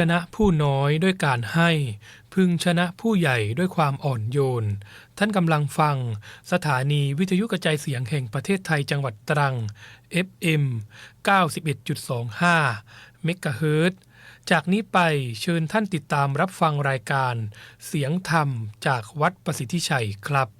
ชนะผู้น้อยด้วยการให้ พึงชนะผู้ใหญ่ด้วยความอ่อนโยน ท่านกำลังฟัง สถานีวิทยุกระจายเสียงแห่งประเทศไทยจังหวัดตรัง FM 91.25เมกะเฮิรตซ์จากนี้ไปเชิญท่านติดตามรับฟังรายการ เสียงธรรมจากวัดประสิทธิชัยครับ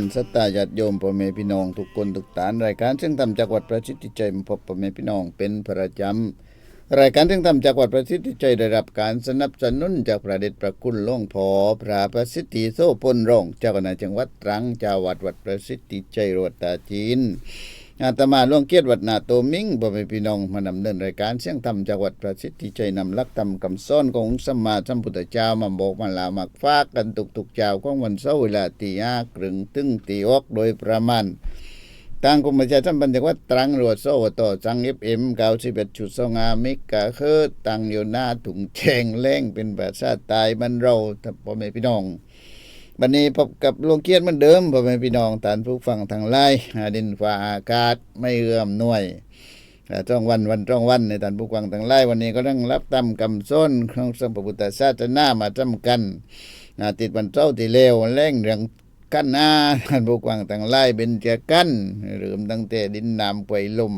รสตาญาติโยมพ่อแม่พี่น้องทุกคนทุกฐานรายการซึ่งธรรมจากวัดประสิทธิใจมาพบพ่อแม่พี่น้องเป็นประจำรายการซึ่งธรรมจากวัดประสิทธิใจได้รับการสนับสนุนจากพระเดชพระคุณหลวงพ่อพระประสิทธิโสพลรองเจ้าคณะจังหวัดตรังเจ้าวัดวัดประสิทธิใจรวดตาจีน อาตมาหลวงเกียรติวัดนาโตมิงบ่แม่พี่น้องมานำเนินรายการเสียงธรรมจากวัดประสิทธิใจนำลักธรรมคำสอนขององค์สัมมาสัมพุทธเจ้ามาบอกมาลามักฟากกันทุกๆเจ้าของวันเสาร์เวลาตีห้าครึ่งถึงตีออกโดยประมาณทางกรมประชาสัมพันธ์จังหวัดตรังรวดโซต่อจัง FM 91จุดสองอาเมกะเฮิรตซ์ตั้งอยู่หน้าถุงแจงแรงเป็นภาษาใตายมันเราถ้าพ่อแม่พี่น้อง บันนี้พบกับหลวงเกียรติเหมือนเดิมพ่อแม่พี่น้องท่านผู้ฟังทางไลน์หาดินฟ้าอากาศไม่เอื้อมหน่วยจ้องวันวันจ้องวันในท่านผู้ฟังทางไลน์วันนี้ก็ต้องรับตำกำส้นของสัมพุทธศาสนามาจำกันติดวันเจ้าที่เลวแรงเรื่องกันหน้าท่านผู้ฟังทางไลน์เป็นเจกันหรือตั้งแต่ดินน้ำป่วยลม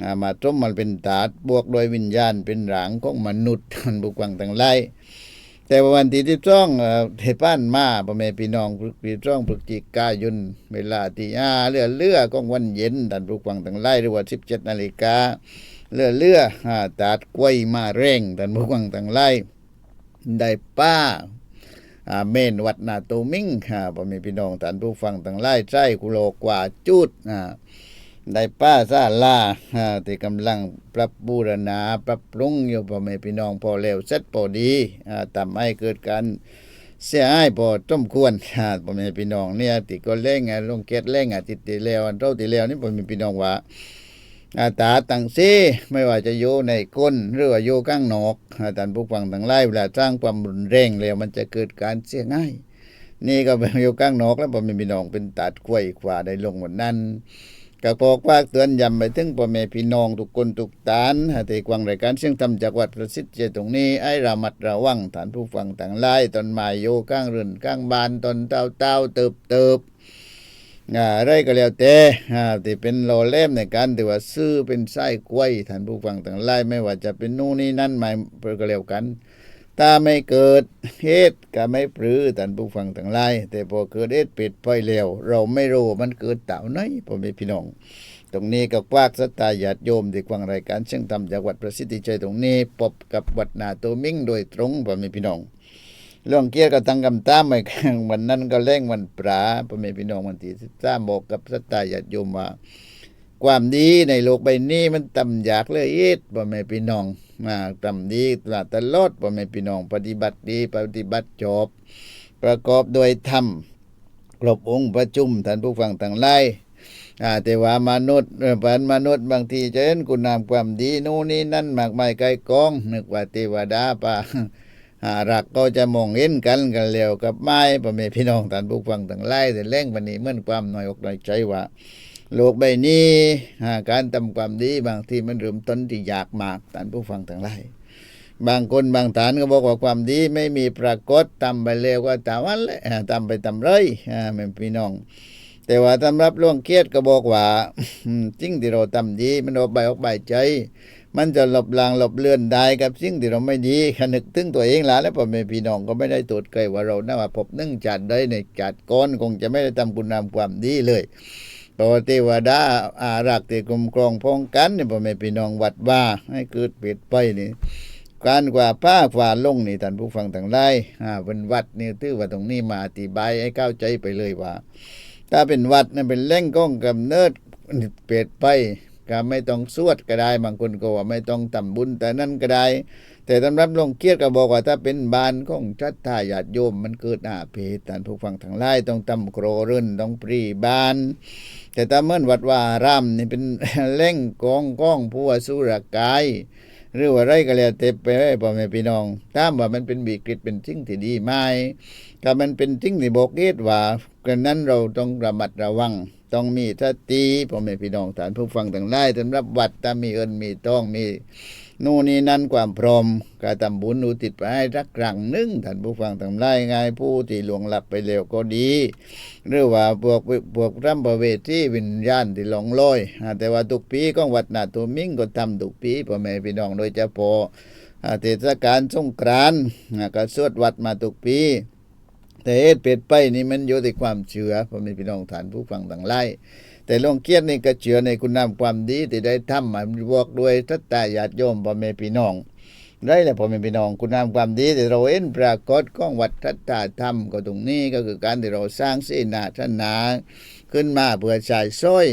อ่ามาจมมันเป็นตาดบวกโดยวิญญาณเป็นหลางของมนุษย์ท่านผู้ฟังทางไลน์ แต่วันที่ที่จ้องเทป้านมาพ่อแม่พี่น้องพฤกปีจ้องพฤศจิกายนเวลาที่ห้าเรือเรือของวันเย็นท่านผู้ฟังทั้งหลายหรือว่าสิบเจ็ดนาฬิกาเรือเรืออ่าตาดกล้วยมาแรงท่านผู้ฟังทั้งหลายได้ป้าอาเมนวัดนาโตมิงค่ะพ่อแม่พี่น้องท่านผู้ฟังทั้งหลายใจกุโลกว่าจุดอ่า ได้ป้าซาลาที่กำลังปรับบูรณา ปรับปรุงอยู่พ่อแม่พี่น้องพอเร็วเสร็จพอดีอ่าทำให้เกิดการเสียหายพอสมควรพ่อแม่พี่น้องเนี่ยติก็เล่งอะลงเกตเล่งอะติดติแล้วเท่าติแล้วนี่พ่อแม่พี่น้องว่าอาตาตังซีไม่ว่าจะอยู่ในก้นหรือว่าอยู่ข้างนอกอ่าท่านผู้ฟังทั้งหลายเวลาสร้างความรุนแรงแล้วมันจะเกิดการเสียง่าย นี่ก็เป็นอยู่ข้างนอกแล้วพ่อแม่พี่น้องเป็นตัดกล้วยขวาได้ลงวันนั้น ก็บอกว่าเตือนย้ำไปถึงพ่อแม่พี่น้องทุกคนทุกฐานห้ที่กวางรายการเสียงธรรมจากวัดประสิทธิ์เจตรงนี้ไอ้ระมัดระวังฐานผู้ฟังต่างหลายต้นม้โยข้างเรือนข้างบานต้นเต้าเต้าเติบเติบอ่าอะไรก็แล้วแต่อ่าที่เป็นโลเล่มในการที่ว่าซื้อเป็นไส้กล้วยท่านผู้ฟังต่างหลายไม่ว่าจะเป็นนู่นนี่นั่นหมายก็แล้วกัน ถ้าไม่เกิดเหตุก็ไม่ปรือท่านผู้ฟังทั้งหลายแต่พอเกิดเหตุปิดไปแล้วเราไม่รู้มันเกิดเต่าไหนพ่อแม่พี่น้องตรงนี้ก็กวากสตาญาติโยมที่ฟังรายการเชียงธรรมจากวัดประสิทธิชัยตรงนี้พบกับวัดนาโตมิงโดยตรงพ่อแม่พี่น้องเรื่องเกียรกับตังกำตามไปวันนั้นก็แรงวันปราพ่อแม่พี่น้องวันที่สิบสามบอกกับสตาญาติโยมว่าความดีในโลกใบนี้มันต่ำอยากเลยเอ็ดพ่อแม่พี่น้อง มาตำดีตลอดตลอดพ่อแม่พี่น้องปฏิบัติดีปฏิบัติจบ ประกอบโดยธรรมครบองค์ประชุมท่านผู้ฟังทั้งหลายอาแต่ว่ามนุษย์เอ่อเป็นมนุษย์บางทีจะเห็นคุณงามความดีนู่นนี่นั่นมากมายไกลกอง นึกว่าเทวดาป่าหารักก็จะมองเห็นกันกันแล้วกับไม้พ่อแม่พี่น้องท่านผู้ฟังทั้งหลายแต่แรงวันนี้เมื่อนความหน้อยอกหน้อยใจว่า โลกใบนี้การทำความดีบางทีมันเริ่มต้นที่อยากมากท่านผู้ฟังทั้งหลายบางคนบางฐานก็บอกว่าความดีไม่มีปรากฏทำไปเร็วก็ตามวันเลยอ่าทำไปทำไรอ่าแม่พี่น้อง แต่ว่าสำหรับล่วงเกียรติก็บอกว่าสิ่งที่เราทำดีมันออกใบออกใบใจ มันจะหลบลางหลบเลือนได้กับสิ่งที่เราไม่ดีขนึกถึงตัวเองละแล้วพ่อแม่พี่น้องก็ไม่ได้ตรวจเกยว่าเราน่าว่าพบนึ่งจัดได้ในจัดก้อนคงจะไม่ได้ทำคุณงามความดีเลย ปกติว่าดาอารักษ์ที่กลมกรองพ้องกันเนี่ยพ่อแม่พี่น้องวัดว่าให้เกิดเปลี่ยนไปนี่การกว่าผ้าฝ่าลงนี่ท่านผู้ฟังทั้งหลายอ่าเป็นวัดนี่ถือว่าตรงนี้มาอธิบายให้เข้าใจไปเลยว่า ถ้าเป็นวัดเนี่ยเป็นแหล่งก้องกำเนิดเปลี่ยนไปก็ไม่ต้องสวดก็ได้บางคนก็ว่าไม่ต้องทำบุญแต่นั่นก็ได้ แต่สำหรับหลวงเกียรติก็บอกว่าถ้าเป็นบานของชัดทาญาติโยมมันเกิดอาเพศท่านผู้ฟังทั้งหลายต้องทำโครรื่นต้องปรีบาน แต่ถ้าเมื่อวัดว่ารามนี่เป็นแหล่งกองก้องผู้ว่าสุรกายหรือว่าไรก็แล้วแต่ไปให้พ่อแม่พี่น้องตามว่ามันเป็นบีกฤตเป็นสิ่งที่ดีไหมก็มันเป็นสิ่งที่บอกเหตุว่ากันนั้นเราต้องระมัดระวัง ต้องมีสติพ่อแม่พี่น้องฐานผู้ฟังทั้งหลายสำหรับวัดถ้ามีเอินมีต้องมี นู่นนี่นั่นความพร้อมการทำบุญอุทิศไปให้รักครั้งหนึ่งท่านผู้ฟังทั้งหลายไงผู้ที่หลวงหลับไปแล้วก็ดี หรือว่าพวกพวกร่ำประเวทที่วิญญาณที่หลงลอยแต่ว่าทุกปีของวัดนาตัวมิ่งก็ทำทุกปีพ่อแม่พี่น้องโดยเฉพาะอ่าเทศกาลสงกรานต์อ่าก็สวดวัดมาทุกปีแต่เหตุเป็ดไปนี่มันอยู่ที่ความเชื่อพ่อแม่พี่น้องฐานผู้ฟังทั้งหลาย แต่หลวงเกียรตินี่ก็เชื่อในคุณงามความดีที่ได้ทำมาบวกด้วยทัตตาญาติโยมพ่อแม่พี่น้องได้แหละพ่อแม่พี่น้องคุณงามความดีที่เราเห็นปรากฏของวัดทัตตาธรรมก็ตรงนี้ก็คือการที่เราสร้างศีนาธนาขึ้นมาเพื่อชายซ้อย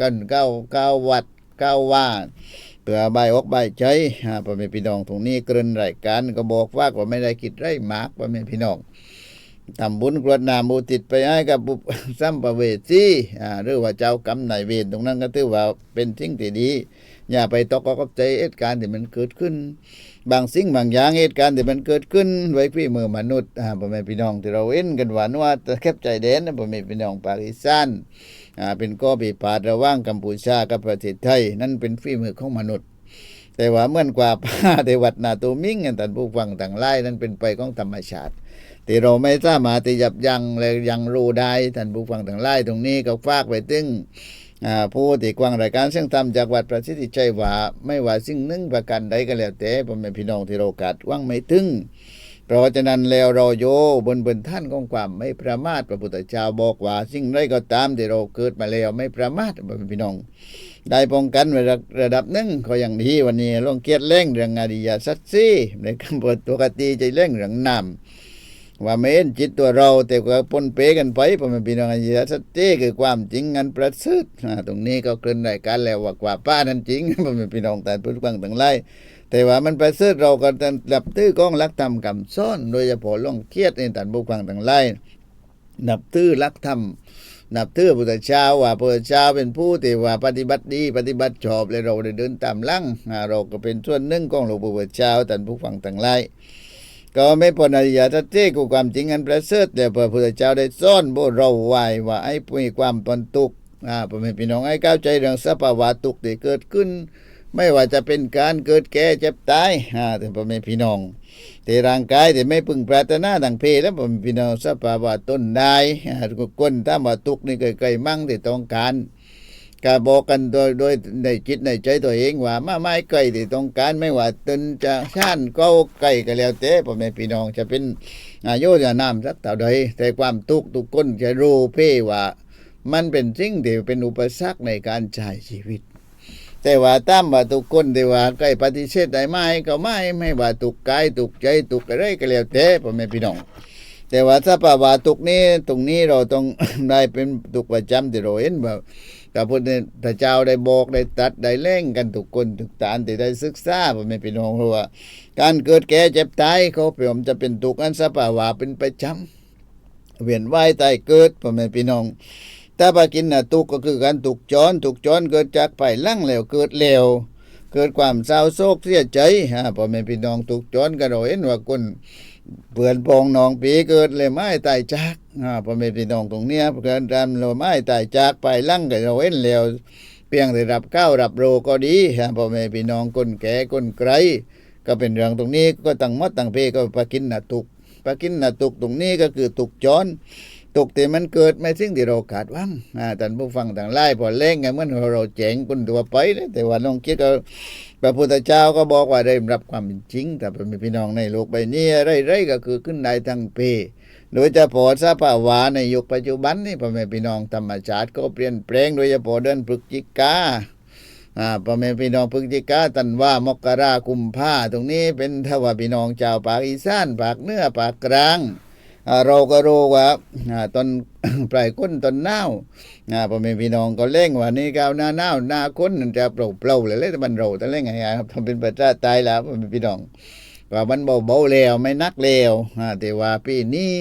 กันเก้าเก้าวัดเก้าว่าเพื่อใบายอกใบใจพ่อแม่พี่น้องตรงนี้เกินรายการก็บอกว่าก็ไม่ได้คิดไรมากพ่อแม่พี่น้อง ทำบุญกรวดน้ำบูติดไปให้กับบุซ้ำประเวทีอ่าหรือว่าเจ้ากรรมนายเวรตรงนั้นก็ถือว่าเป็นสิ่งที่ดี อย่าไปตกอกกับใจเหตุการณ์ที่มันเกิดขึ้น บางสิ่งบางอย่างเหตุการณ์ที่มันเกิดขึ้น ไว้พี่มือมนุษย์อ่าพ่อแม่พี่น้องที่เราเห็นกันหว่าว่าตะแคบใจแดนนะพ่อแม่พี่น้องปากีสถานอ่าเป็นก้อปีพาดระว่างกัมพูชากับประเทศไทย นั่นเป็นฝีมือของมนุษย์แต่ว่าเมื่อนกว่าผ้าในวัดนาตูมิ่งกันท่านผู้ฟังต่างไล่นั้นเป็นไปของธรรมชาติ ที่เราไม่สามารถที่จะยับยั้งและยังรู้ได้ท่านผู้ฟังทั้งหลายตรงนี้ก็ฝากไปถึงผู้ที่กวางรายการเสียงธรรมจากวัดประสิทธิชัยว่าไม่ว่าสิ่งหนึ่งประการใดก็แล้วแต่ผมเป็นพี่น้องที่เรากาดว่างไม่ถึงเพราะฉะนั้นแล้วเราโยบนบนท่านของความไม่ประมาทพระพุทธเจ้าบอกว่า สิ่งใดก็ตามที่เราเกิดมาแล้วไม่ประมาทผมเป็นพี่น้อง ได้ป้องกันไว้ระดับหนึ่งก็อย่างดีวันนี้ลงเกียรติเร่งเรื่องอริยสัจสี่ในคำเปิดปกติใจเร่งเรื่องน้ำ ว่าไม่เห็นจิตตัวเรา แต่ก็ปนเปกันไปเพราะมันเป็นอริยสัจเจคือความจริงอันประเสริฐตรงนี้ก็เกินรายการแล้วว่ากว่าป้านั้นจริงเพราะมันพี่น้องค์แต่ผู้ฟังทั้งหลายแต่ว่ามันประเสริฐเราก็ต้องดับตื้อกองรักธรรมคำซ่อน โดยเฉพาะล่องเครียดในแต่ผู้ฟังทั้งหลายนับตื้อรักธรรมนับถือพุทธเจ้าว่าพุทธเจ้าเป็นผู้ที่ว่าปฏิบัติดีปฏิบัติชอบเลยเราได้เดินตามลังเราก็เป็นส่วนหนึ่งของหลวงปู่พุทธเจ้าท่านผู้ฟังทั้งหลาย ก็ไม่ปนอริยสัจเจกูความจริงอันประเสริฐแต่พระพุทธเจ้าได้ซ่อนโบเราไว้ว่าไอ้ผู้มีความปนทุกข์อ่าพ่อแม่พี่น้องไอ้เข้าใจเรื่องสภาวะทุกข์ที่เกิดขึ้น ไม่ว่าจะเป็นการเกิดแก่เจ็บตายอ่าแต่พ่อแม่พี่น้องแต่ร่างกายแต่ไม่พึงปรารถนาดังเพศแล้วพ่อแม่พี่น้องสภาวะต้นได้อ่าคนถ้าว่าทุกข์นี่เคยๆมั่งที่ต้องการ ก็บอกกันโดยโดยในจิตในใจตัวเองว่ามาไม้ไก่ที่ต้องการไม่ว่าตนจะชานก็ไก่ก็แล้วแต่พ่อแม่พี่น้องจะเป็นอายุจะนามสักเท่าใดแต่ความทุกข์ทุกคนจะรู้เพ่ว่ามันเป็นสิ่งที่เป็นอุปสรรคในการใช้ชีวิต แต่ว่าตามว่าทุกคนที่ว่าใกล้ปฏิเสธได้ไหมก็ไม่ไม่ว่าตุกกายตุกใจตุกอะไรก็แล้วแต่พ่อแม่พี่น้องแต่ว่าถ้าปาวาตุกนี้ตรงนี้เราต้องได้เป็นตุกประจำที่เราเห็นว่า พระพุทธเจ้าได้บอกได้ตัดได้เล่งกันทุกคนทุกตานที่ได้ศึกษาพ่อแม่พี่น้องรู้ว่า การเกิดแก่เจ็บตายเขาเปรียมจะเป็นทุกข์อันสภาวะเป็นประจำเวียนว่ายตายเกิดพ่อแม่พี่น้องถ้าปากินน่ะทุกข์ก็คือการถูกจรถูกจรเกิดจากภายหลังแล้วเกิดแล้วเกิดความเศร้าโศกเสียใจฮะพ่อแม่พี่น้องถูกจรก็เราเห็นว่าคน เปื่อนปองนองปีเกิดเลยไม้ตายจากอ่าพ่อแม่พี่น้องตรงเนี้ยเกิดตามเราไม้ตายจากไปลั่งกับเราเห็นแล้วเพียงได้รับข้าวรับโรก็ดีฮะพ่อแม่พี่น้องคนแก่คนไกลก็เป็นเรื่องตรงนี้ก็ตั้งมดตั้งเพก็ปากินนาตุกปากินนาตุกตรงนี้ก็คือตุกจรตุกที่มันเกิดไม่สิ่งที่เราขาดวังอ่าท่านผู้ฟังต่างไล่พอเล่งไงเหมื่อนเราเจ๋งคนตัวไปนะแต่ว่าน้องคิดก็ พระพุทธเจ้าก็บอกว่าได้รับความเป็นจริง แต่เป็นพี่น้องในโลกใบนี้ไรๆก็คือขึ้นได้ทั้งปีโดยเฉพาะสภาวะในยุคปัจจุบันนี่พ่อแม่พี่น้องธรรมชาติก็เปลี่ยนแปลงโดยเฉพาะเดือนพฤศจิกาอ่าพ่อแม่พี่น้องพฤศจิกาตันว่ามกรากุมภาตรงนี้เป็นทว่าพี่น้องชาวภาคอีสานภาคเหนือภาคกลาง เราก็รู้ว่าตอนปลายก้นตอนหนาวอ่าพ่อแม่พี่น้องก็เล่งว่านี่ก้าวหน้าหนาวหน้าก้นจะเปล่าเปล่าเลยเลยแต่มันเราแต่เล่งไงครับทำเป็นประชาตายแล้วพ่อแม่พี่น้องว่ามันเบาเบาๆแล้วไม่นักแล้วแต่ว่าปีนี้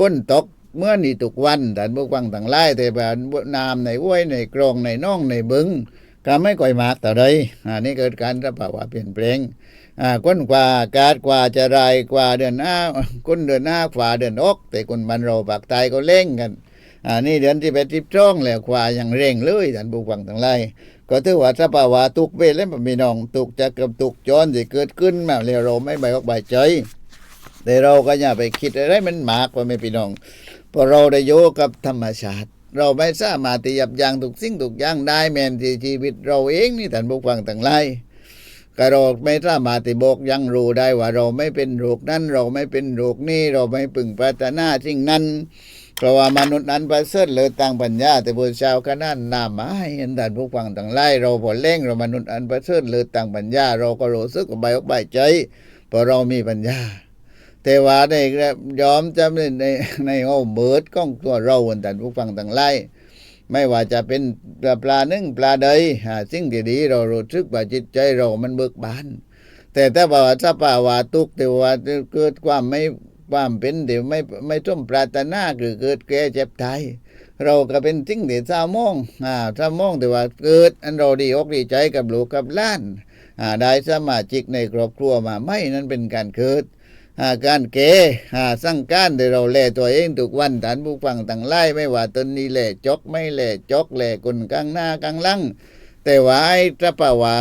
ก้นตกเมื่อนี่ทุกวันแต่พวกฟังต่างไล่แต่แบบน้ำในห้วยในกรองในน่องในบึงก็ไม่ก่อยมากแต่ใดอ่านี่เกิดการสภาวะเปลี่ยนแปลง ก้นกว่าการกว่าจะรายกว่าเดือนหน้าก้นเดือนหน้าฝ่าเดือนอก แต่คนบันเราปากตายก็เล่งกันอ่านี่เดือนที่ไปทิบจ้องแล้วกว่ายังเร่งเลยท่านผู้ฟังทั้งหลายก็ถือว่าสภาวะตุกเวทและพี่น้องตุกจะกับตุกจรที่เกิดขึ้นมาแล้วเราไม่ใบออกใบใจแต่เราก็อย่าไปคิดอะไรมันมากว่าไม่พี่น้องเพราะเราได้โยกับธรรมชาติ เราไม่สามารถที่ยับยั้งทุกสิ่งทุกอย่างได้แม้นที่ชีวิตเราเองนี่ท่านผู้ฟังต่างหลาย ก็เราไม่สามารถที่บอกยังรู้ได้ว่าเราไม่เป็นโรคนั้นเราไม่เป็นโรคนี้เราไม่พึงปรารถนาสิ่งนั้นเพราะว่ามนุษย์นั้นประเสริฐเลยต่างปัญญา แต่พระเจ้าก็นั่นามาให้เห็นท่านผู้ฟังต่างหลายเราพอเล่งเรามนุษย์อันประเสริฐเลยต่างปัญญา เราก็รู้สึกใบออกใบใจเพราะเรามีปัญญาแต่ว่าในยอมจำในในในห้องเบิดของตัวเราวันแต่ผู้ฟังต่างไล่ ไม่ว่าจะเป็นปลาปลานึ่งปลาใดหาสิ่งที่ดีเรารู้สึกว่าจิตใจเรามันเบิกบาน แต่ถ้าว่าสภาวะทุกข์แต่ว่าเกิดความไม่ความเป็นเดี๋ยวไม่ไม่สมปรารถนาคือเกิดแก่เจ็บตายเราก็เป็นสิ่งที่เศร้ามองอ่าเศร้ามองแต่ว่าเกิด อันเราดีอกดีใจกับลูกกับล้านอ่าได้สมาชิกในครอบครัวมาไม่นั้นเป็นการเกิด การเกอ่าสั่งการเดี๋ยเราแลตัวเองทุกวันฐานผู้ฟังต่างไล่ไม่ว่าตนนี้แหล่จกไม่แหล่จกแหล่คนกลางหน้ากลางลังแต่ว่าไอ้ตะปาว่า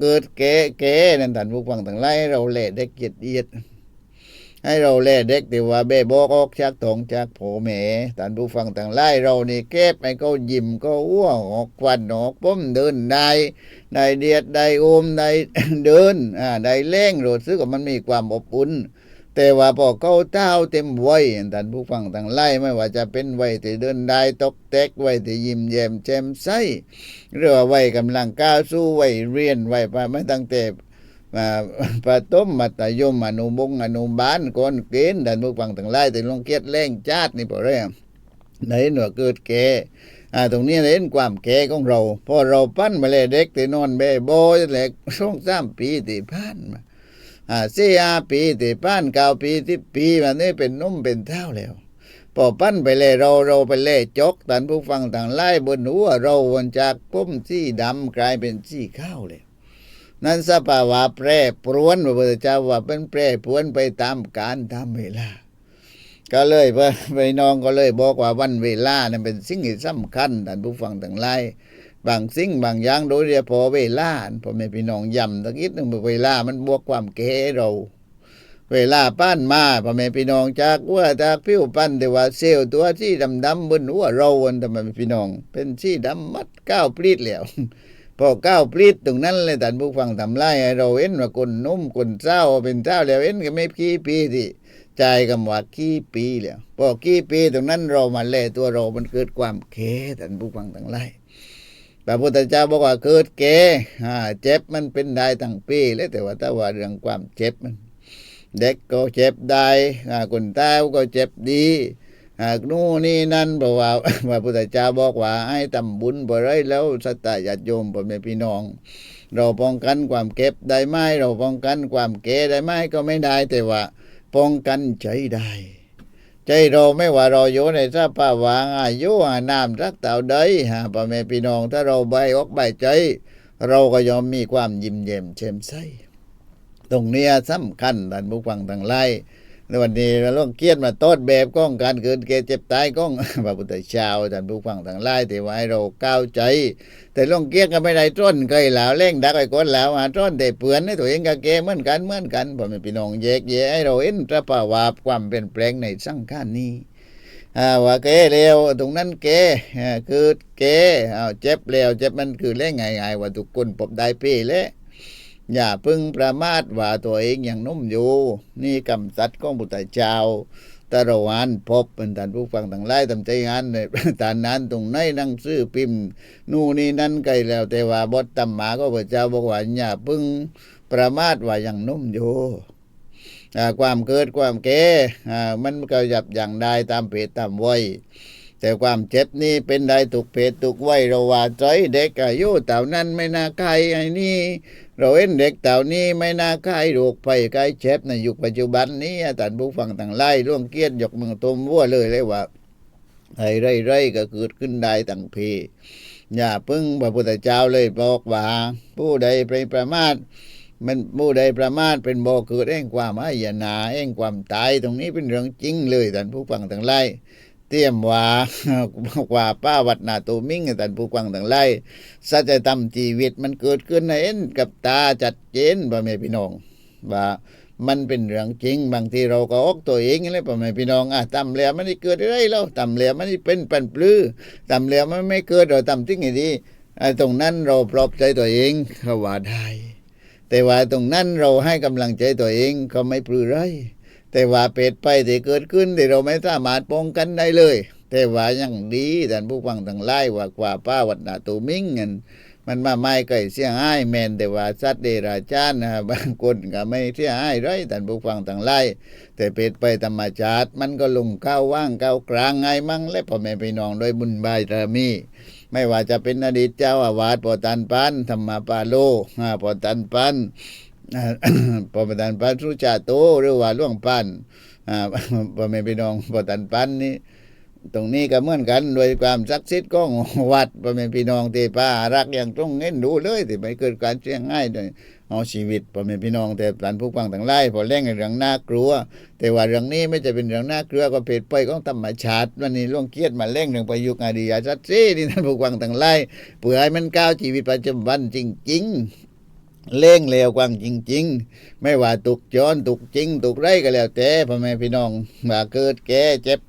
เกิดเกเกนั่นฐานผู้ฟังต่างไล่เราแหล่เด็กเกียดเอียดให้เราแลเด็กแต่ว่าเบ้บอกออกจากถงจากโผแหมฐานผู้ฟังต่างไล่เรานี่เก็บให้เขายิ้มก็อ้วงออกควันออกป้มเดินได้ได้เดียดได้โอมได้เดินอ่าได้เล่งรู้สึกว่ามันมีความอบอุ่น แต่ว่าพอเขาเท้าเต็มวัยท่านผู้ฟังต่างไล่ไม่ว่าจะเป็นวัยที่เดินได้ตกเต็กวัยที่ยิ้มแย้มแจ่มใสหรือว่าวัยกำลังก้าวสู้วัยเรียนวัยไปไม่ตั้งแต่มาประถมมัธยมอนุบงอนุบาลก่อนเกณฑ์ท่านผู้ฟังต่างไล่แต่ลงเกียรติแรงจาดนี่พอเรื่องไหนหนวเกิดแก่อ่าตรงนี้เห็นความแก่ของเราพอเราปั้นมาเลยเด็กที่นอนเบโบยเล็กสองสามปีที่ผ่านมา สี่ห้าปีที่ป้านเก้าปีที่ปีมันนี่เป็นนุ่มเป็นเท่าแล้วพอปั้นไปเลยเราเราไปเล่จกตันผู้ฟังต่างไล่บนหัวเราวนจากพุ่มสีดำกลายเป็นสีขาวเลยนั่นสภาวะแปรปรวนพระพุทธเจ้าว่าเป็นแปรปรวนไปตามการตามเวลา ก็เลยไปน้องก็เลยบอกว่าวันเวลานั้นเป็นสิ่งที่สำคัญท่านผู้ฟังต่างไล่ บางสิ่งบางอย่างโดยเฉพาะเวลาพ่อแม่พี่น้องย้ำตะกี้นึงว่าเวลามันบวกความเก๋เรา เวลาปั้นมาพ่อแม่พี่น้องจากว่าจากผิวปั้นแต่ว่าเซลล์ตัวที่ดำดำๆบนหัวเราวันทำไมพี่น้อง เป็นที่ดำมัดก้าวปลีดแล้วพอก้าวปลีดตรงนั้นเลยท่านผู้ฟังทำไรเราเห็นว่าคนนุ่มคนเศร้าเป็นเศร้าแล้วเห็นก็ไม่กี่ปีที่ใจกำว่ากี่ปีแล้วพอกี่ปีตรงนั้นเรามาเล่ตัวเรามันเกิดความเก๋ท่านผู้ฟังทั้งหลาย ระพุทธเจ้าบอกว่าเกิดแก่เจ็บมันเป็นได้ทั้งปีเลยแต่ว่าถ้าว่าเรื่องความเจ็บมัน เด็กก็เจ็บได้คนเต้าก็เจ็บดีนู่นนี่นั่นเพราะว่าพระพุทธเจ้าบอกว่า ให้ทำบุญบ่ไรแล้วสตาญาติโยมพ่อแม่พี่น้อง เราป้องกันความเก็บได้ไหมเราป้องกันความเก๋ได้ไหมก็ไม่ได้แต่ว่า ป้องกันใจได้ ใจเราไม่ว่าเราอยู่ในสภาวะอายุหานามรักเต่าใดหาพ่อแม่พี่น้องถ้าเราใบอกใบใจ เราก็ยอมมีความยิ้มเย้มแจ่มใสตรงเนี้ยสำคัญท่านผู้ฟังทั้งหลาย ในวันนี้เราต้องเกียรติมาต้นแบบก้องการเกิดเกเจ็บตายก้องพระพุทธเจ้าท่านผู้ฟังทั้งหลายที่ว่าให้เราก้าวใจ แต่ลองเกียรก็ไม่ได้ต้นเคยแล้วเล่งดักไอ้คนแล้วมาต้นแต่เปือนให้ตัวเองก็เกเหมือนกันเหมือนกันพ่อแม่พี่น้องแยกแยะให้เราเห็นสภาวะความเปลี่ยนแปลงในสังขารนี้อ่าว่าเกเร็วตรงนั้นเกอ่าคือเกเอาเจ็บเร็วเจ็บมันคือเล่งไงไงว่าทุกคนพบได้พี่และ อย่าพึ่งประมาทว่าตัวเองยังนุ่มอยู่ นี่กำสัตว์ของบุตรเจ้าตะระวานพบเป็นท่านผู้ฟังต่างไล่ทำใจงานในตานนั้นตรงไหนนั่งซื้อพิมพ์ นู่นนี่นั่นไกลแล้ว แต่ว่าบทตำหมาก็พระเจ้าบอกว่าอย่าพึ่งประมาทว่ายังนุ่มอยู่ความเกิดความแก่มันก็หยับอยั้งได้ตามเพศตามวัย แต่ความเจ็บนี่เป็นได้ทุกเพศทุกวัยเราว่าใจเด็กอายุเต่านั้นไม่น่าใครไอ้นี่เราเห็นเด็กเต่านี้ไม่น่าใครโรคภัยใครเจ็บในยุคปัจจุบันนี้ท่านผู้ฟังต่างไล่ล่วงเกียรติยกมือตมวัวเลยเลยว่าไอ้ไรไรๆก็เกิดขึ้นได้ตั้งเพอย่าพึ่งพระพุทธเจ้าเลยบอกว่า ผู้ใดไปประมาทมันผู้ใดประมาทเป็นบ่อเกิดแห่งความหายนาแห่งความตายตรงนี้เป็นเรื่องจริงเลยท่านผู้ฟังทั้งหลาย เตรียมว่าว่าป้าวัดนาตูมิ่งท่านผู้ฟังทั้งหลายสัจธรรมชีวิตมันเกิดขึ้นในเห็นกับตาจัดเจนพ่อแม่พี่น้องว่ามันเป็นเรื่องจริง บางทีเราก็ออกตัวเองเลยพ่อแม่พี่น้องอะทำแล้วมันไม่เกิดอะไรแล้วทำแล้วมันเป็นปันปลื้อทำแล้วมันไม่เกิดเราทำทิ้งไงดีไอ้ตรงนั้นเราปลอบใจตัวเองเขาว่าได้ แต่ว่าตรงนั้นเราให้กำลังใจตัวเองก็ไม่ปลือไร แต่ว่าเป็ดไปที่เกิดขึ้นที่เราไม่สามารถป้องกันได้เลย แต่ว่ายังดีท่านผู้ฟังทั้งหลายว่ากว่าป้าวัดนาตูมิ่งเงินมันมาไม่ไก่เสียหายแมนแต่ว่าสัตว์เดรัจฉานนะบางคนก็ไม่เสียหายไรท่านผู้ฟังทั้งหลายแต่เป็ดไปธรรมชาติมันก็ลงเข้าว่างเข้ากลางไงมั่งและพ่อแม่พี่น้องโดยบุญบายระมีไม่ว่าจะเป็นอดีตเจ้าอาวาสปอตันปันธรรมาปาโลปอตันปัน อ่าปอตันปันสุจาโตหรือว่าล่วงปันอ่าพ่อแม่พี่น้องปอตันปันนี่ตรงนี้ก็เหมือนกันโดยความศักดิ์สิทธิ์ของวัดพ่อแม่พี่น้องที่ป้ารักอย่างตรงเง้นดูเลยที่ไม่เกิดการเสียงง่ายโดยเอาชีวิตพ่อแม่พี่น้องแต่ท่านผู้ฟังทั้งหลายพอแรงในเรื่องน่ากลัว แต่ว่าเรื่องนี้ไม่จะเป็นเรื่องน่ากลัวก็เพศไปของธรรมชาติวันนี้ล่วงเกียรติมาเร่งเรื่องประยุกต์อดียชัดซีนี่ท่านผู้ฟังทั้งหลายเพื่อให้มันก้าวชีวิตประจำวันจริง ๆ เล่งเลวกว้างจริง ๆ ไม่ว่าตุกจรตุกจริง ตุกไรก็แล้วแต่พ่อแม่พี่น้องว่าเกิดแก่เจ็บ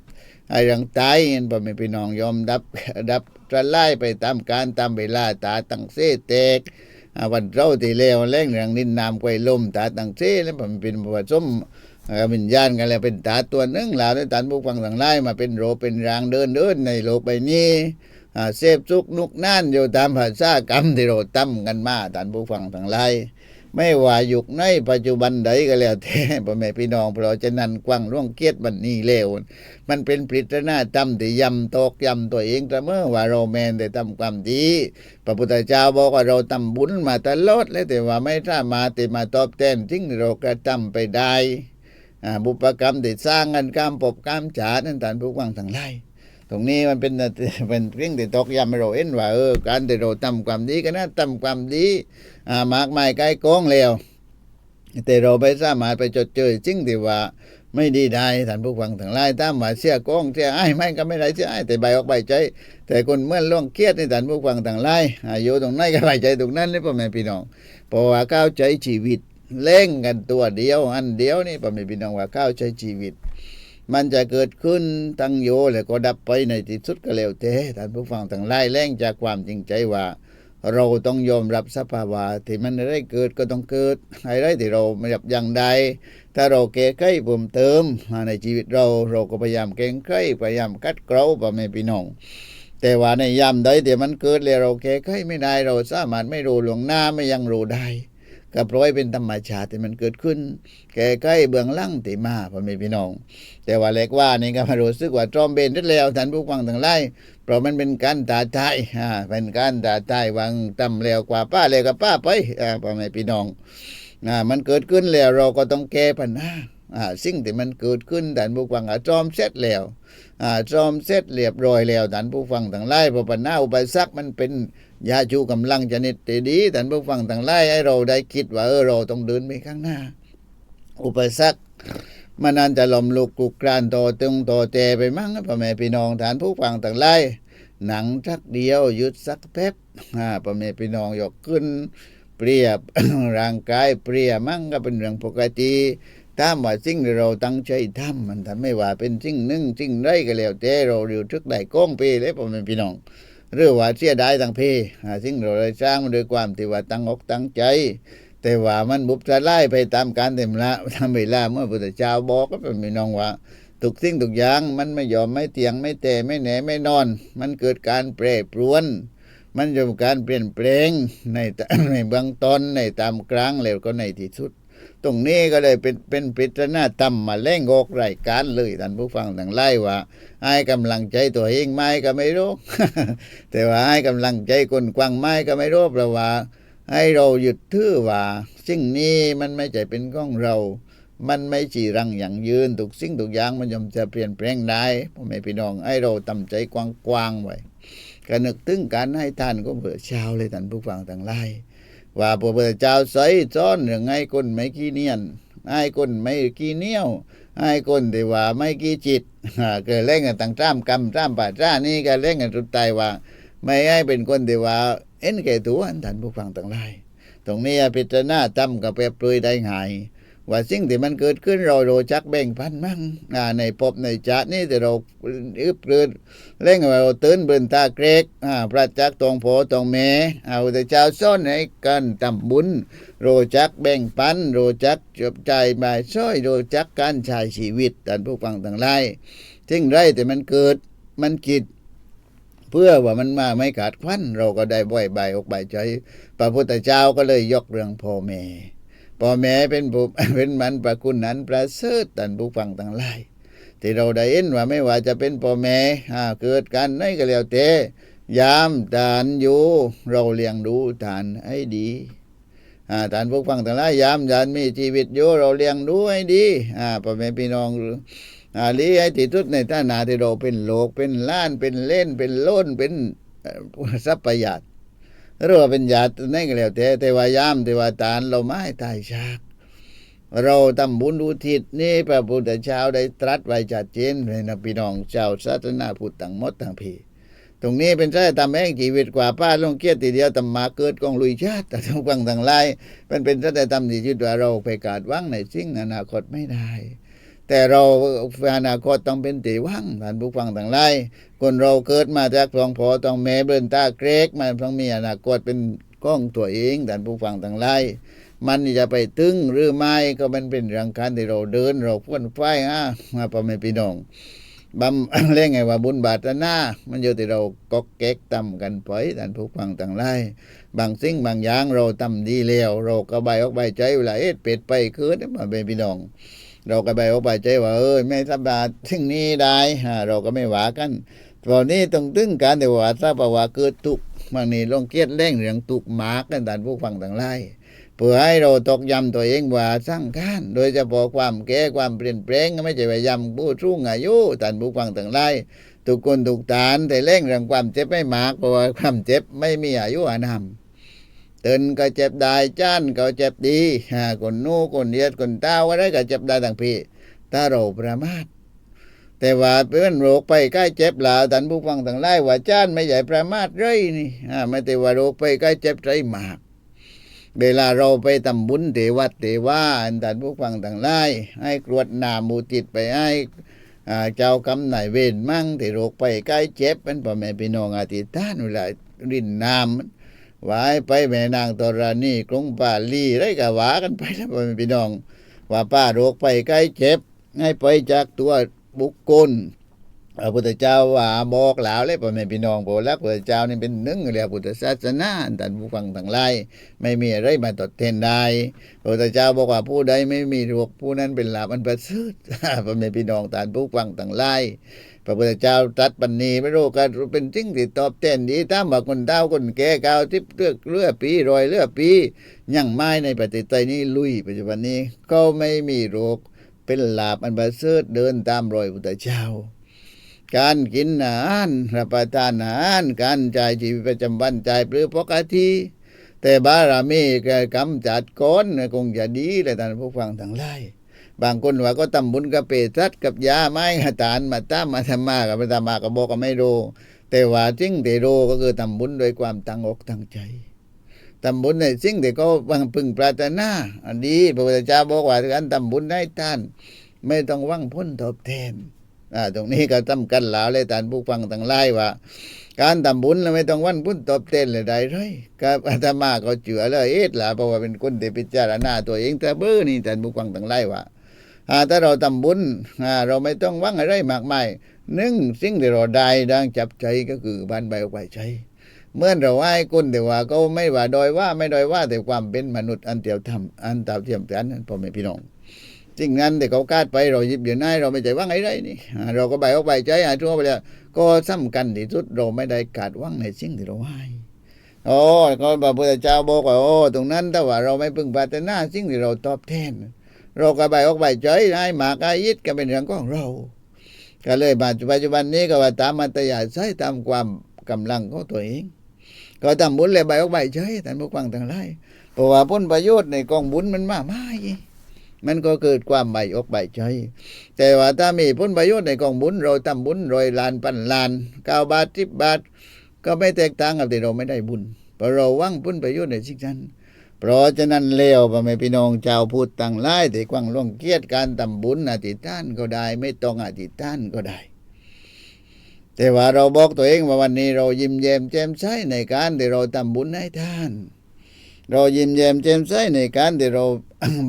ไอ้เรื่องตายนั่พ่อแม่พี่น้องยอมรับรับตะไล่ไปตามการตามเวลาตาตั้งเสแตกวันเราที่เลวแรงเรื่องนินนามไกวลมตาตั้งเสแล้วพ่อแม่เป็นผสมอ่อวิญญาณกันแล้วเป็นตาตัวนึงหลาวในตานผู้ฟังทั้งหลายมาเป็นโรเป็นรางเดินเดินในโลกใบนี้ เสพสุกนุกนั่นอยู่ตามภาษากรรมที่เราตั้มกันมาตานผู้ฟังทั้งหลายไม่ว่ายุคในปัจจุบันใดก็แล้วแต่พ่อแม่พี่น้องเพราะฉะนั้นกว้างร่วงเกียรติบันนี้เลวมันเป็นปริศนาจำที่ยำตกยำตัวเองเสมอว่าเราแมนได้ทำความดีพระพุทธเจ้าบอกว่าเราทำบุญมาตลอดเลยแต่ว่าไม่สามารถที่มาตอบแทนสิ่งเรากระทำไปได้บุปกรรมที่สร้างกันกรรมปบกรรมฉานั่นท่านผู้ฟังทั้งหลาย ตรงนี้มันเป็นเป็นเรื่องที่ตกย้ำเราเห็นว่าเออการที่เราทำความดีก็นนะทำความดีอ่ามากมายใกล้กองแล้วแต่เราไม่สามารถไปจดเจอสิ่งที่ว่าไม่ดีได้ท่านผู้ฟังทั้งหลายตามว่าเสียกองเสียไอ้ไม่ก็ไม่ได้เสียไอ้แต่ใบออกใบใจ แต่คนเมื่อล่วงเครียดในท่านผู้ฟังทั้งหลายอายุตรงไหนก็ใบใจตรงนั้นนี่พ่อแม่พี่น้องเพราะว่าก้าวใจชีวิตเล่งกันตัวเดียวอันเดียวนี่พ่อแม่พี่น้องว่าก้าวใช้ชีวิต มันจะเกิดขึ้นตั้งโยแล้วก็ดับไปในที่สุดก็แล้วแต่ท่านผู้ฟังทั้งหลายแรงจากความจริงใจว่า เราต้องยอมรับสภาวะที่มันได้เกิดก็ต้องเกิดอะไรที่เราไม่รับอย่างใดถ้าเราแก้ไขเพิ่มเติมในชีวิตเราเราก็พยายามแก้ไขพยายามคัดเกลาพ่อแม่พี่น้องแต่ว่าในยามใดที่มันเกิดแล้วเราแก้ไขไม่ได้เราสามารถไม่รู้หลวงหน้าไม่ยังรู้ได้ ก็ปล่อยเป็นธรรมชาติที่มันเกิดขึ้น แก้ไขเบื้องหลังที่มาพ่อแม่พี่น้อง แต่ว่าเล็กว่านี่ก็มารู้สึกว่าจอมเบนได้แล้วท่านผู้ฟังทั้งหลายเพราะมันเป็นการตาใจอ่าเป็นการตาใจวางตำแล้วกว่าป้าแล้วกับป้าไปอ่าพ่อแม่พี่น้องอ่ามันเกิดขึ้นแล้วเราก็ต้องแก้ปัญหาอ่าสิ่งที่มันเกิดขึ้นท่านผู้ฟังอะจอมเสร็จแล้วอ่าจอมเสร็จเรียบร้อยแล้วท่านผู้ฟังทั้งหลายเพราะปัญหาอุปสรรคมันเป็น ยาชูกำลังชนิดที่ดีท่านผู้ฟังทั้งหลายให้เราได้คิดว่าเออเราต้องเดินไปข้างหน้า อุปสรรคมันนั่นจะลอมลุกกุกกรานโตตึงโตเจไปมั่งพ่อแม่พี่น้องท่านผู้ฟังทั้งหลายหนังสักเดียวยุดสักแป๊บอ่าพ่อแม่พี่น้องยกขึ้น เปรียบร่างกายเปรียมั่งก็เป็นเรื่องปกติตาว่าสิ่งที่เราตั้งใจทำมันทำไม่ว่าเป็นสิ่งหนึ่งสิ่งใดก็แล้วแต่เราเรียวทึกได้ก้องเพเลยพ่อแม่พี่น้อง หรือว่าเสียดายทั้งเพอ่าสิ่งเราได้สร้างมาด้วยความที่ว่าตั้งอกตั้งใจ แต่ว่ามันบุบจะไล่ไปตามการเต็มละทำเวลาเมื่อพุทธเจ้าบอกก็เป็นพี่น้องว่าทุกสิ่งทุกอย่างมันไม่ยอมไม่เตียงไม่แต่ไม่แหนไม่นอน มันเกิดการแปรปรวน มันจะมีการเปลี่ยนแปลงในในเบื้องต้นในตามกลางแล้วก็ในที่สุด ตรงนี้ก็เลยเป็นเป็นปริศนาธรรมมาแล่งออกรายการเลยท่านผู้ฟังทั้งหลายว่าให้กำลังใจตัวเองไหมก็ไม่รู้ แต่ว่าให้กำลังใจคนกว้างไหมก็ไม่รู้เพราะว่าให้เราหยุดถือว่าสิ่งนี้มันไม่ใช่เป็นของเรา มันไม่จีรังอย่างยืนทุกสิ่งทุกอย่างมันย่อมจะเปลี่ยนแปลงได้พ่อแม่พี่น้องให้เราตั้งใจกว้างๆไว้ก็นึกถึงการให้ทานก็เบื่อเช้าเลยท่านผู้ฟังทั้งหลาย ว่าพระพุทธเจ้าใส่ซ้อนเรื่องให้คนไม่ขี้เนียนไอ้คนไม่ขี้เหนียวไอ้คนที่ว่าไม่ขี้จิตเกิดเล่นกันต่างจ้ามกรรมจ้ามป่าจ้านี่ก็เล่นกันสุดใจว่า ไม่ให้เป็นคนที่ว่าเอ็นแก่ตัวท่านผู้ฟังต่างหลายตรงนี้พิจารณาจำกับเปรียบเปรยได้ง่าย ว่าสิ่งที่มันเกิดขึ้นเราโรจักแบ่งพันมั่งในภพในชาตินี่แต่เราอึบเรือนเล่งเราตื่นเบินตาเกรกพระจักตรงโพตรงเมเอาแต่เจ้าซ่อนให้กันทำบุญโรจักแบ่งปันโรจักจบใจบายช่อยโรจักการใช้ชีวิตท่านผู้ฟังทั้งหลายสิ่งไรแต่มันเกิดมันกิดเพื่อว่ามันมาไม่ขาดควันเราก็ได้บ่อยใบอกใบใจพระพุทธเจ้าก็เลยยกเรื่องพ่อแม่ พ่อแม่เป็นผู้เป็นมันประคุณนั้นประเสริฐท่านผู้ฟังทั้งหลายที่เราได้เห็นว่าไม่ว่าจะเป็นพ่อแม่เกิดกันไหนก็แล้วแต่ยามทานอยู่เราเลี้ยงดูทานให้ดีอ่าท่านผู้ฟังทั้งหลายยามทานมีชีวิตอยู่เราเลี้ยงดูให้ดีพ่อแม่พี่น้องอ่าเลี้ยงให้ที่สุดในฐานะที่เราเป็นโลกเป็นล้านเป็นเล่นเป็นล้นเป็นทรัพยาต หรือว่าเป็นญาตินั่นก็แล้วแต่แต่ว่ายามแต่ว่าตานเราไม่ตายชากเราทำบุญอุทิศนี่พระพุทธเจ้าได้ตรัสไว้ชัดเจนในนพี่น้องชาวศาสนาพุทธทั้งหมดทั้งพีตรงนี้เป็นใช่ทำแห่งชีวิตกว่าป้าลงเกียรติเดียวตำมาเกิดกองลุยชาติแต่ทุกฟังทั้งหลเป็นเป็นใช่ทำที่ชีวิตว่าเราไปกาดวังในสิ่งอนาคตไม่ได้ แต่เราอนาคตต้องเป็นตีวังท่านผู้ฟังทั้งหลายคนเราเกิดมาจากท้องพ่อต้องแม่เบิ่นตาเกรกมันต้องมีอนาคตเป็นก้องตัวเองท่านผู้ฟังทั้งหลายมันจะไปตึงหรือไม่ก็มันเป็นเรื่องการที่เราเดินเราพ้นไฟอะมาพ่อแม่พี่น้องบำเรียกไงว่าบุญบาตนา มันอยู่ที่เรากอกแก๊กตำกันไปท่านผู้ฟังทั้งหลายบางสิ่งบางอย่างเราทำดีแล้ว เราก็ใบายออกใบใจเวลาเอ็ดเป็ดไปคืนมาเป็นพี่น้อง เราก็ใบายอกใบายใจว่าเอ้ยไม่สบายสิ่งนี้ได้ฮะเราก็ไม่หวากันตอนนี้ต้องตึงการแต่ว่าทราบว่าเกิดทุกบางนี้ลองเกียดเร่งเรื่องทุกข์มากกันท่านผู้ฟังทั้งหลายเพื่อให้เราตกย้ำตัวเองว่าสร้างการ โดยเฉพาะความแก่ความเปลี่ยนแปลงไม่ใช่ว่าย้ำผู้สูงอายุท่านผู้ฟังทั้งหลายทุกคนทุกฐานแต่เร่งเรื่องความเจ็บไม่มากเพราะว่าความเจ็บไม่มีอายุอานาม ตื่นก็เจ็บได้จ้านก็เจ็บดีฮะคนนู้คนเดียดคนเต้าอะไรก็เจ็บได้ทั้งพี่ถ้าเราประมาทแต่ว่าเป็นโรคไปใกล้เจ็บหลาท่านผู้ฟังทั้งหลายว่าจ้านไม่ใหญ่ประมาทเลยนี่ไม่แต่ว่าโรคไปใกล้เจ็บใจมาก เวลาเราไปทำบุญเทวัดเทว่าท่านผู้ฟังทั้งหลายให้กรวดน้ำมูติดไปให้เจ้ากรรมนายเวรมั่งที่โรคไปใกล้เจ็บเป็นพ่อแม่พี่น้องอธิษฐานเวลารินน้ำ วายไปแม่นางตรานีกรุงป่าลีไรก็ว่ากันไปแล้วพ่อแม่พี่น้อง ว่าป้าโรคไปใกล้เจ็บ ให้ไปจากตัวบุคคลพระพุทธเจ้าว่าบอกแล้วเลยพ่อแม่พี่น้องบอกแล้วพระพุทธเจ้านี่เป็นหนึ่งเรียกพุทธศาสนาท่านผู้ฟังทั้งหลายไม่มีอะไรมาตดแทนได้พระพุทธเจ้าบอกว่าผู้ใดไม่มีโรคผู้นั้นเป็นลาภอันประเสริฐพ่อแม่พี่น้องท่านผู้ฟังทั้งหลาย พระพุทธเจ้าตรัสปันนีไม่รู้กันเป็นสิ่งที่ตอบแทนดีตามว่าคนเฒ่าคนแก่กาวทิพเลือกเลือปีรอยเลือปียังไม้ในปฏิไตยนี้ลุยปัจจุบันนี้ก็ไม่มีโรคเป็นลาบอันประเสริฐเดินตามรอยพุทธเจ้า การกินอาหารรับประทานอาหารการจ่ายชีวิตประจำวันจ่ายปรือปกติแต่บารมีแกกำจัดก้อนคงจะดีเลยท่านผู้ฟังทั้งหลาย บางคนว่าก็ทำบุญกับเปรัดกับยาไม้หาทานมาตามมาทำมากับมาทำมากับบอกก็ไม่รู้แต่ว่าจริงแต่รู้ก็คือทำบุญด้วยความตั้งอกตั้งใจทำบุญในสิ่งที่เขาหวังพึงปรารถนาอันนี้พระพุทธเจ้าบอกว่าการทำบุญให้ท่าน ไม่ต้องหวังผลตอบแทนอ่าตรงนี้ก็สำคัญหลาวเลยท่านผู้ฟังทั้งหลายว่า การทำบุญแล้วไม่ต้องวังผลตอบแทนเลยได้เลยกับอาตมาก็เจือเลยเอ็ดล่ะเพราะว่าเป็นคนที่พิจารณาตัวเองแต่เบอร์นี่ท่านผู้ฟังทั้งหลายว่า ถ้าเราทำบุญเราไม่ต้องวังอะไรมากมายหนึ่งสิ่งที่เราได้ดังจับใจก็คือบ้านใบอกใบใจเมื่อเราไหว้กุนแต่ว่าก็ไม่ว่าโดอยว่าไม่โดอยว่าแต่ความเป็นมนุษย์อันเดียวทำอันต่าเทียมกันนั่นพ่อแม่พี่น้องสิ่งนั้นแต่เขาคาดไปเราหยิบอยู่ในเราไม่ใจว่างไอ้ไรนี่เราก็ใบออกใบใจอะทั่วไปแล้วก็สำคัญที่สุดเราไม่ได้กาดว่างในสิ่งที่เราไหว้โอ้ก็พระพุทธเจ้าบอกว่าโอ้ตรงนั้นถ้าว่าเราไม่พึงปรารถนาสิ่งที่เราตอบแทน เราก็ใบออกใบใจให้หมากอายิดก็เป็นเรื่องของเรา ก็เลยมาปัจจุบันนี้ก็ว่าตามมัตยาใช้ตามความกำลังของตัวเอง ก็ทำบุญเลยใบออกใบใจท่านผู้ฟังทั้งหลายเพราะว่าผลประโยชน์ในกองบุญมันมากมายมันก็เกิดความใบอกใบใจแต่ว่าถ้ามีผลประโยชน์ในกองบุญเราทำบุญรอยลานปันลานเก้าบาทสิบบาท ก็ไม่แตกต่างกับที่เราไม่ได้บุญเพราะเราหวังผลประโยชน์ในสิ่งนั้น เพราะฉะนั้นเลวพ่อแม่พี่น้องชาวพุทธต่างหลายที่กว้างล่วงเกียรติการทำบุญอธิษฐานก็ได้ ไม่ต้องอธิษฐานก็ได้ แต่ว่าเราบอกตัวเองว่าวันนี้เรายิ้มแย้มแจ่มใสในการที่เราทำบุญให้ท่าน เรายิ้มแย้มแจ่มใสในการที่เรา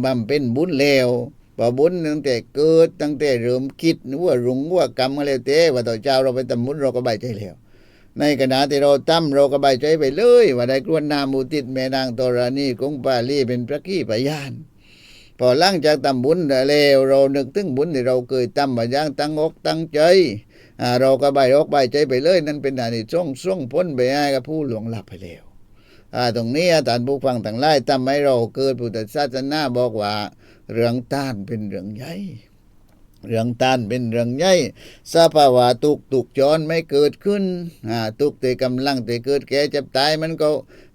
บำเพ็ญบุญเลวพอบุญตั้งแต่เกิดตั้งแต่เริ่มคิดว่ารุงว่ากรรมอะไรเต้ว่าต่อเจ้าเราไปทำบุญเราก็ใบใจแล้ว ในขณะที่เราตั้มเราก็ใบายใจไปเลย ว่าได้กรวนนามูติดแม่นางตรานีกงปาลีเป็นพระขี้พยาน พอหลังจากทำบุญแล้วเรานึกถึงบุญที่เราเคยทำมาย่างตั้งอกตั้งใจเราก็ใบายอกใบายใจไปเลย นั่นเป็นอานิสงส์ส่งพ้นไปให้กับผู้หลวงหลับไปแล้วตรงนี้อาจารย์ผู้ฟังต่างหลายทำให้เราเกิดพุทธศาสนาบอกว่า เรื่องต้านเป็นเรื่องใหญ่ เรื่องต้านเป็นเรื่องใหญ่สภาวะตุกตุกจรไม่เกิดขึ้นอ่าตุกต่กำลังต่เกิดแก่เจ็บตายมันก็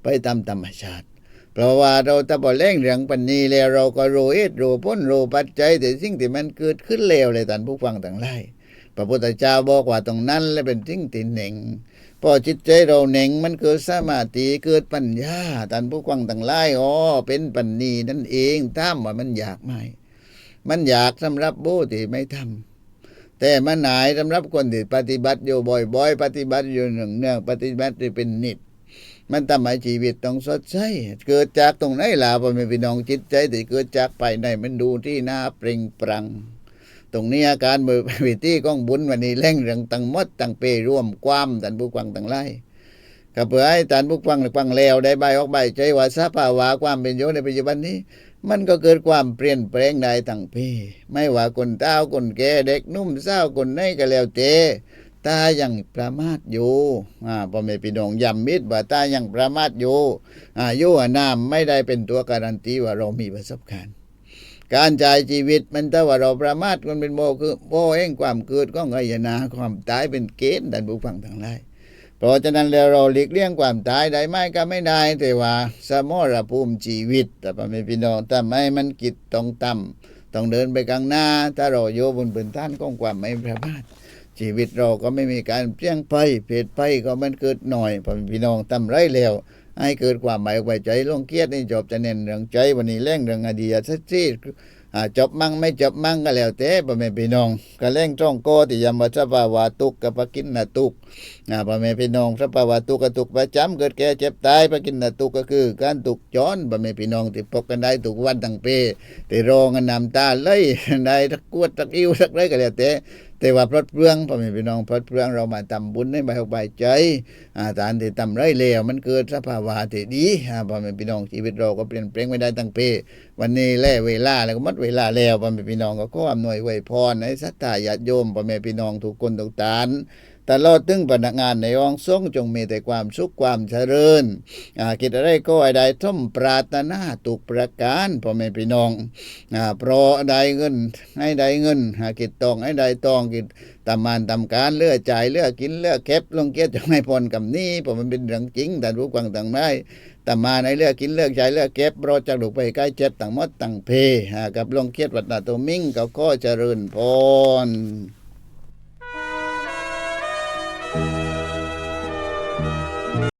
ไปตามธรรมชาติ เพราะว่าเราตะบอเล่งเรื่องปันนีแล้วเราก็รู้เหตุรู้พ้นรู้ปัจจัยแต่สิ่งที่มันเกิดขึ้นแล้วเลยท่านผู้ฟังต่างหลายพระพุทธเจ้าบอกว่าตรงนั้นและเป็นสิ่งที่เหน่งพอจิตใจเราเหน่งมันเกิดสมาธิเกิดปัญญาท่านผู้ฟังต่างหลายอ๋อเป็นปัญญีนั่นเองตามว่ามันอยากไหม มันอยากสำหรับโบที่ไม่ทำแต่มันหนายสำหรับคนที่ปฏิบัติอยู่บ่อยๆ ปฏิบัติอยู่หนึ่งเนื่องๆปฏิบัติที่เป็นนิดมันทำให้ชีวิตต้องสดใสเกิดจากตรงไหนล่ะพ่อแม่พี่น้องจิตใจที่เกิดจากภายในมันดูที่หน้าเปล่งปลัง ตรงนี้อาการมือวิธีของบุญวันนี้เร่งเรื่องตั้งมดตั้งเปร่วมความท่านผู้ฟังตั้งไล่ก็เพื่อให้ท่านผู้ฟังฟังแล้วได้ใบออกใบใจว่าสภาวะความเป็นอยู่ในปัจจุบันนี้ มันก็เกิดความเปลี่ยนแปลงได้ทั้งเพไม่ว่าคนเต้าคนแก่เด็กนุ่มสาวคนไหนก็แล้วแต่ตายังประมาทอยู่อ่าพ่อแม่พี่น้องย้ำมิดว่าตายังประมาทอยู่อายุอานามไม่ได้เป็นตัวการันตีว่าเรามีประสบการณ์ การจ่ายชีวิตมันถ้าว่าเราประมาทมันเป็นโมคือโมเองความเกิดก็ไงยนาความตายเป็นเกณฑ์ดันผู้ฟังทั้งหลาย เพราะฉะนั้นแล้วเราหลีกเลี่ยงความตายได้ไหมก็ไม่ได้ แต่ว่าสมรภูมิชีวิต แต่พ่อแม่พี่น้องทำให้มันกิจต้องต่ำต้องเดินไปข้างหน้า ถ้าเราโยบนพื้นฐานของความไม่ประมาทชีวิตเราก็ไม่มีการเปลี่ยงไปเพศไปก็มันเกิดหน่อยพ่อแม่พี่น้องทำไรแล้วให้เกิดความหมายไว้ใจลงเกียรตินี่จบจะเน้นเรื่องใจวันนี้เร่งเรื่องอดีตสักที จบมั่งไม่จบมั่งก็แล้วแต่พ่อแม่พี่น้องก็เร่งจ้องโกที่ยำว่าสภาวะตุกกับปกินนาตุกข์อ่าพ่อแม่พี่น้องสภาวะตุกกับตุกประจำเกิดแก่เจ็บตายปกินนาตุกก็คือ การตุกข์จรพ่อแม่พี่น้องที่พบกันได้ทุกวันตั้งเปแต่รองกันน้ำตาเลยได้ทักกวดทักอิวทักไรก็แล้วแต่ แต่ว่าพลัดเปลืองพ่อแม่พี่น้องพลัดเปลืองเรามาทำบุญให้ใบหกใบใจอาตานที่ทำไรเลวมันเกิดสภาวะที่ดีพ่อแม่พี่น้องชีวิตเราก็เปลี่ยนแปลงไม่ได้ตั้งปีวันนี้แล่เวลาแล้วก็หมดเวลาแล้วพ่อแม่พี่น้องก็ขออำนวยไว้พรในสัตยาญาติโยมพ่อแม่พี่น้องทุกคนทุกตาน ตลอดถึงพนักงานในองค์ทรงจงมีแต่ความสุขความเจริญอาขิดอะไรก็ให้ได้สมปรารถนาทุกประการพ่อแม่พี่น้องเพราะได้เงินให้ได้เงินหากิจตองให้ได้ตองกิจตามานตามการเลือกจ่ายเลือกกินเลือกเก็บลงเกียรติจะไม่พรกับนี้เพราะมันเป็นเรื่องจริงแต่รู้กวางต่างได้ตามาในเลือกกินเลือกจ่ายเลือกเก็บรอจากลูกไปใกล้เจ็บต่างมดต่างเพหากับลงเกียรติวัดนาตัวมิ่งเขาก็เจริญพร